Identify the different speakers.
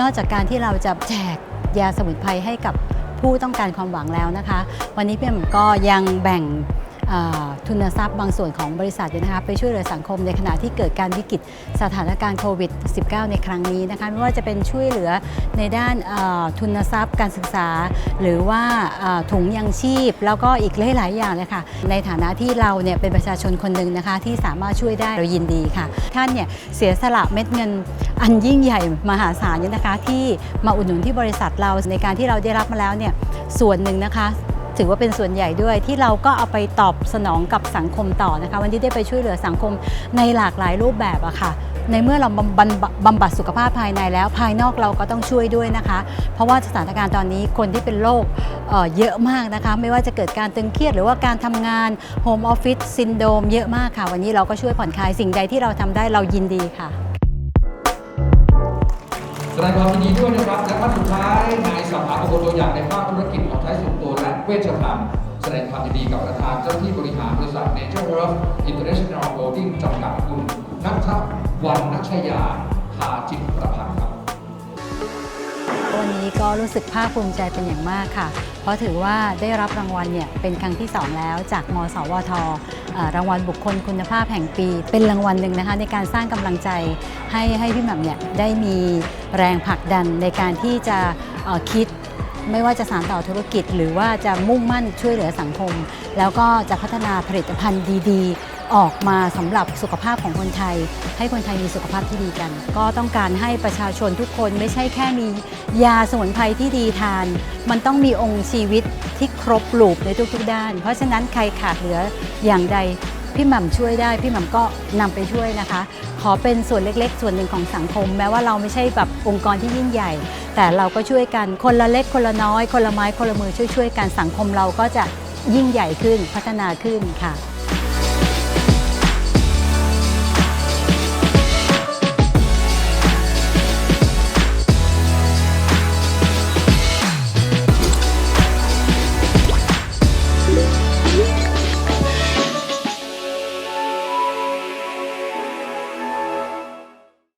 Speaker 1: นอกจากการที่เราจะแจกยาสมุนไพรให้กับผู้ต้องการความหวังแล้วนะคะ วันนี้พี่แหม่มก็ยังแบ่งทุนทรัพย์บางส่วนของบริษัทนะคะไปช่วยเหลือสังคมในขณะที่เกิดการวิกฤตสถานการณ์โควิด -19 ในครั้งนี้นะคะไม่ว่าจะเป็นช่วยเหลือในด้านทุนทรัพย์การศึกษา หรือว่าถุงยังชีพ แล้วก็อีกหลาย ๆ อย่างเลยค่ะในฐานะที่เราเนี่ยเป็นประชาชนคนหนึ่งนะคะที่สามารถช่วยได้เรายินดีค่ะ ท่านเนี่ยเสียสละเม็ดเงิน อันยิ่งใหญ่มหาศาลเนี่ยนะคะ ที่มาอุดหนุนที่บริษัทเราในการที่เราได้รับมาแล้วเนี่ยส่วนหนึ่งนะคะ ถือว่าเป็นส่วนใหญ่ด้วยที่เราก็เอาไปตอบสนองกับสังคมต่อนะคะ วันที่ได้ไปช่วยเหลือสังคมในหลากหลายรูปแบบอะค่ะในเมื่อเราบำบัดบำบัดสุขภาพภายในแล้ว ภายนอกเราก็ต้องช่วยด้วยนะคะ เพราะว่าสถานการณ์ตอนนี้คนที่เป็นโรคเยอะมากนะคะ ไม่ว่าจะเกิดการตึงเครียดหรือว่าการทำงานโฮมออฟฟิศซินโดมเยอะมากค่ะ วันนี้เราก็ช่วยผ่อนคลายสิ่งใดที่เราทำได้เรายินดีค่ะ
Speaker 2: แสดงความยินดีด้วยนะครับ และท่านสุดท้ายนายสัมภาระบุคคลตัวอย่างในภาคธุรกิจของใช้ส่วนตัวและเวชภัณฑ์แสดงความยินดีกับประธานเจ้าหน้าที่บริหารบริษัท Nature Health International Holding จำกัดคุณนัทวันนัชยา
Speaker 1: วันนี้ก็รู้สึกภาคภูมิใจเป็นอย่างมากค่ะ เพราะถือว่าได้รับรางวัลเนี่ยเป็นครั้งที่ 2 แล้วจากมสวทรางวัลบุคคลคุณภาพแห่งปี เป็นรางวัลหนึ่งนะคะในการสร้างกำลังใจให้ให้พี่แหม่มเนี่ยได้มีแรงผลักดันในการที่จะคิด ไม่ว่าจะสานต่อธุรกิจ หรือว่าจะมุ่งมั่นช่วยเหลือสังคม แล้วก็จะพัฒนาผลิตภัณฑ์ดีๆ ออกมาสำหรับสุขภาพของคนไทย ให้คนไทยมีสุขภาพที่ดีกัน ก็ต้องการให้ประชาชนทุกคนไม่ใช่แค่มียาสมุนไพรที่ดีทาน มันต้องมีองค์ชีวิตที่ครบลูปในทุกๆด้าน เพราะฉะนั้นใครขาดเหลืออย่างใด พี่หม่ำช่วยได้พี่หม่ำก็นำไปช่วยนะคะ ขอเป็นส่วนเล็กๆ ส่วนหนึ่งของสังคม แม้ว่าเราไม่ใช่แบบองค์กรที่ยิ่งใหญ่ แต่เราก็ช่วยกันคนละเล็กคนละน้อย คนละไม้คนละมือช่วยๆกันสังคมเราก็จะยิ่งใหญ่ขึ้นพัฒนาขึ้นค่ะ